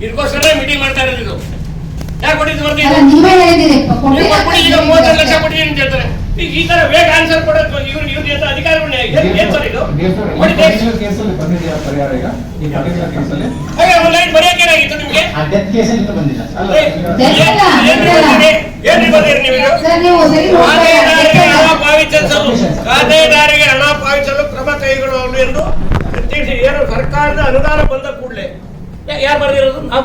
ಇದಕ್ಕೋಸ್ಕರ ಮೀಟಿಂಗ್ ಮಾಡ್ತಾ ಇರೋದು ಯಾಕೆ ಕೊಟ್ಟಿದ್ದು ಬರ್ತೀನಿ? ನೀವೇ ನೀವು ಈಗ ಮೂವತ್ತೈದು ಲಕ್ಷ ಕೊಟ್ಟಿದ್ದೀನಿ ಅಂತ ಹೇಳ್ತಾರೆ. ಈಗ ಈ ತರ ಬೇಗ ಆನ್ಸರ್ ಕೊಡೋದು ಇವ್ರು ಇವ್ರು ಅಂತ ಅಧಿಕಾರಿಗಳನ್ನ ಏನ್ ಸರ್ ಇದು? ಕೊಡಿ ಹಾಗೆ ಒಂದು ಲೈನ್ ಬರೆಯಕ್ಕೆ ಏನಾಗಿತ್ತು ನಿಮಗೆ? ಆ ಡೆತ್ ಕೇಸಲ್ಲಿ ಇನ್ನೂ ಬಂದಿಲ್ಲ ಅಲ್ಲ ಏ, Death ಅಲ್ಲ, ಏನ್ death ಅಲ್ಲ. ಬಂದಿರಿ? ಏನ್ರಿ ಬಂದಿರಿ ನೀವು ಇದು? ಸರ್ ನೀವು ಸರಿ ನೋಡ್ತಾ ಖಾತೆದಾರರಿಗೆ ಹಣ ಇಲ್ಲ. ಪಾವತಿಸಲು ಖಾತೆದಾರರಿಗೆ ಹಣ ಪಾವತಿಸಲು ಕ್ರಮ ಕೈಗೊಳ್ಳುವವರು ಎಂದು ತಿಳಿಸಿ ಏನು ಸರ್ಕಾರದ ಅನುದಾನ ಬಂದ ಕೂಡಲೇ ಯಾರು ಬರ್ದಿರೋದು? ನಾವು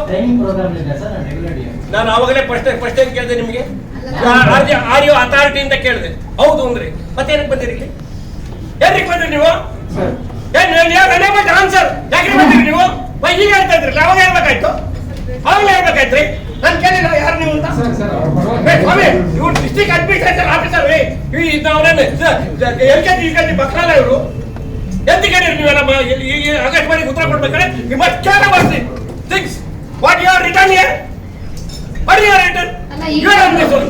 ಯಾರಿಗೆ ಪ್ರೋಗ್ರಾಮ್ ಇದೆ ಸರ್ ನಾನು ಅವಾಗಲೇ ಫಸ್ಟ್ ಫಸ್ಟ್ ಟೈಮ್ ಕೇಳಿದೆ ನಿಮಗೆ. ಆರ್ ಯು ಅಥಾರಿಟಿ ಅಂತ ಕೇಳಿದೆ. ಹೌದು ಅಂದ್ರೆ. ಮತ್ತೆ ಏನಕ್ಕೆ ಬಂದಿರಿ ಏನಕ್ಕೆ ಬಂದ್ರಿ ನೀವು? ಯಾರು ಆನ್ಸರ್ ಯಾಕೆ ಬಂದಿರಿ ನೀವು? ಈಗ ಹೇಳ್ತಾ ಇದ್ರಿ ಅವಾಗ ಹೇಳ್ಬೇಕಾಯ್ತು? ಅವಾಗಲೇ ಹೇಳ್ಬೇಕಾಯ್ತ್ರಿ ನಾನು ಕೇಳಿಲ್ಲ ಯಾರು ನೀವು ಅಂತ? ಸರ್ ಸರ್ ಸ್ವಾಮಿ ಇವ್ರು district administration officer L K G K ಬಕ್ರಲ್ಲ ಇವರು. ಎಂತ ಕೇಳಿರಿ ನೀವು ನಮ್ಮ ಈ- ಆಕಾಶವಾಣಿಗೆ ಉತ್ತರ ಕೊಡ್ಬೇಕಾದ್ರೆ ನಿಮ್ಮ ಮಸ್ಟ್ ಬರ್ತೀನಿ things what you are return here what you are return ಅಲ್ಲ, you are answer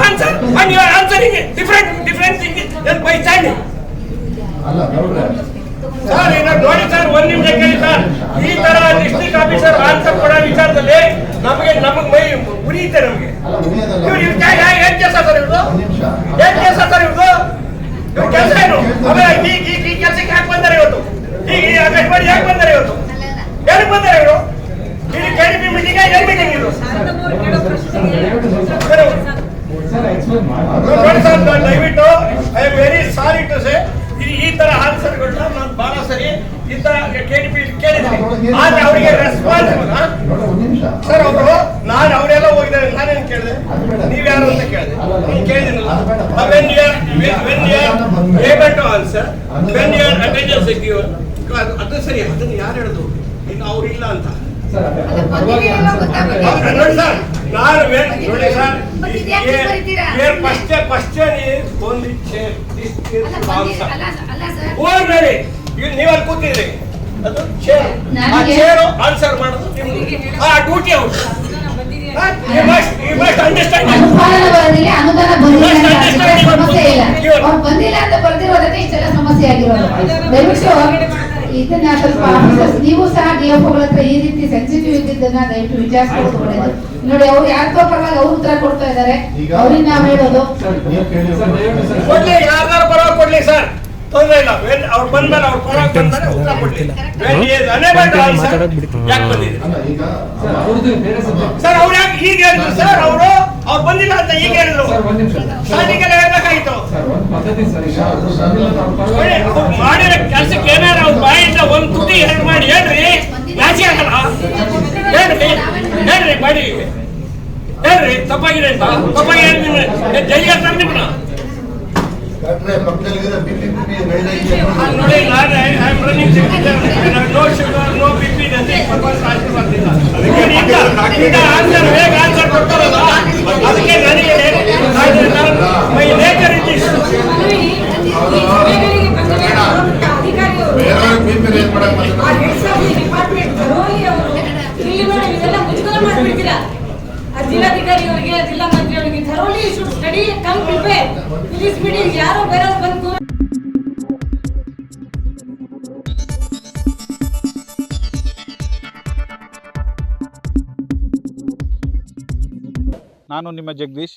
answer, and answering different different. ಅಲ್ಲ ಗೌಡ್ರೆ ಸರ್ ಈಗ ನೋಡಿ ಸರ್ ಒಂದ್ ನಿಮಿಷ ಕೇಳಿ ಸರ್ ಈ ತರ ಡಿಸ್ಟ್ರಿಕ್ಟ್ ಆಫೀಸರ್ ಆನ್ಸರ್ ಕೊಡೋ ವಿಚಾರದಲ್ಲಿ ನಮಗೆ ನಮಗ್ ಮೈ ಉರಿಯುತ್ತೆ ನಮಗೆ. ಇವ್ರು ಇವ್ರು ಏನ್ ಕೆಲಸ ಸರ್ ಇವ್ರದ್ದು ಏನ್ ಕೆಲಸ ಸರ್ ಇವ್ರದ್ದು ಇವ್ರ ಕೆಲಸ ಏನು ಆಮೇಲೆ ಈ ಈ ಈ ಕೆಲಸಕ್ಕೆ ಯಾಕೆ ಬಂದಾರೆ ಇವತ್ತು ಈಗ ಈ ಆಕಾಶವಾಣಿ ಯಾಕೆ ಬಂದಾರೆ ಇವತ್ತು ಏನಕ್ಕೆ ಬಂದಾರೆ ಇವರು ಇಲ್ಲಿ ಕೆ ಡಿ ಪಿ ಮೀಟಿಂಗ್ ಏನ್ ಮೀಟಿಂಗ್ ಇದು ಸರ್ ಎಕ್ಸ್ಪ್ಲೇನ್ ನೋಡಿ ಸರ್ ನಾನು ದಯವಿಟ್ಟು I am very sorry to say ಈ ತರ ಆನ್ಸರ್ಗಳನ್ನ ನಾನು ಬಹಳ ಸರಿ ಈ ತರ ಕೇಳಿ ಕೇಳಿದ್ದೀನಿ. ಆದ್ರೆ ಅವರಿಗೆ ರೆಸ್ಪಾನ್ಸ್ ಸರ್ ಒಬ್ರು ನಾನು ಅವರೆಲ್ಲ ಹೋಗಿದ್ದಾರೆ ನಾನೇನು ಕೇಳಿದೆ? ನೀವು ಯಾರು ಅಂತ ಕೇಳಿದೆ. ನೀನು ಕೇಳಿದಿನಲ್ಲ when you when you able to answer when you attendance ಅದು ಸರಿ ಅದನ್ನ ಯಾರು ಹೇಳುದು? ಇನ್ನು ಅವ್ರು ಇಲ್ಲ ಅಂತ. ಅಲ್ಲ, ಅಲ್ಲ, ಅಲ್ಲ ನೀವು ನೀವಲ್ಲಿ ಕೂತಿದ್ರಿ ಅದು ಚೇರ್ ಆ ಚೇರು ಆನ್ಸರ್ ಮಾಡೋದು ಆ ಡ್ಯೂಟಿ ಬಂದಿಲ್ಲ. ಅಂತ ಅದಕ್ಕೆ ಸಮಸ್ಯೆ ಇಲ್ಲ ಅವ್ರು ಬಂದಿಲ್ಲ ಅಂತ ಬರ್ದಿರೋದಕ್ಕೆ ಇಷ್ಟೆಲ್ಲ ಸಮಸ್ಯೆ ಆಗಿರೋದು. ದಯವಿಟ್ಟು ಇದನ್ನ ಸ್ವಲ್ಪ ಆಫೀಸರ್ಸ್ ನೀವು ಸಹ ಡಿಎಫ್ಒಗಳ ಹತ್ರ ಈ ರೀತಿ ಸೆನ್ಸಿಟಿವ್ ಇದ್ದಿದ್ದನ್ನ ದಯವಿಟ್ಟು ವಿಚಾರಿಸ್ಕೊಳ್ಳೋದು ಒಳ್ಳೇದು. ನೋಡಿ ಅವ್ರು ಯಾರ್ದೋ ಪರವಾಗಿ ಅವ್ರ ಉತ್ತರ ಕೊಡ್ತಾ ಇದ್ದಾರೆ. ಅವ್ರಿಗೆ ನಾವ್ ಹೇಳೋದು. ಸರ್ ನೀವು ಕೇಳಿ ಸರ್ ದಯವಿಟ್ಟು ಸರ್. ಕೊಡ್ಲಿ ಯಾರ್ದಾರು ಪರವಾಗಿ ಕೊಡ್ಲಿ ಸರ್. ತೊಂದ್ರೆ ಇಲ್ಲ. ಅವ್ರು ಬಂದ್ಮೇಲೆ ಅವ್ರ ಪರವಾಗಿ ಬಂದ್ಮೇಲೆ ಉತ್ತರ ಬೇರೆ ಸರ್ ಅವ್ರು ಯಾಕೆ ಈಗ ಹೇಳಿದ್ರು? ಸರ್ ಅವರು ಅವ್ರು ಬಂದಿಲ್ಲ ಅಂತ ಈಗ ಹೇಳಿದ್ರು. ಸರ್ ಹೇಳ್ಬೇಕಾಯ್ತು. ಮಾಡಿರೋ ಕೆಲ್ಸಕ್ಕೆ ಏನಾರ ಅವ್ರ ಬಾಯಿಂದ ಒಂದ್ ತುಟಿ ಎರಡು ಮಾಡಿ ಹೇಳ್ರಿ. ನಾಚಿ ಆಗಲ್ಲ. ಹೇಳ್ರಿ ಹೇಳ್ರಿ ಮಾಡಿ. ಹೇಳ್ರಿ ತಪ್ಪಾಗಿದೆ ಅಂತ. ತಪ್ಪಾಗಿದೆ ಜೈಲಿಗೆ ಹಾಕ್ತಾರೆ ನಿಮ್ಮನ್ನ ನೋಡಿ ನಾನು I am running no sugar no B P ಅದಕ್ಕೆ ಈಗ ಆನ್ಸರ್ ಹೇಗೆ ಆನ್ಸರ್ ಕೊಡ್ತಾರಲ್ಲ ಅದಕ್ಕೆ ನನಗೆ ಮೈ ನೇಚರ್ ಇಸ್ ಬೇರೆಯವ್ರಿಗೆ ಬಿ ಪಿ ರೇಸ್ ಮಾಡಕ್ ಬಂದಿಲ್ಲ. ಜಿಲ್ಲಾಧಿಕಾರಿ ಅವರಿಗೆ ಜಿಲ್ಲಾ ಮಂತ್ರಿ ಅವರಿಗೆ thoroughly should study come prepare English medium ಯಾರೋ ಬೇರೆಯವ್ರು ಬಂದು ನಾನು ನಿಮ್ಮ ಜಗದೀಶ್.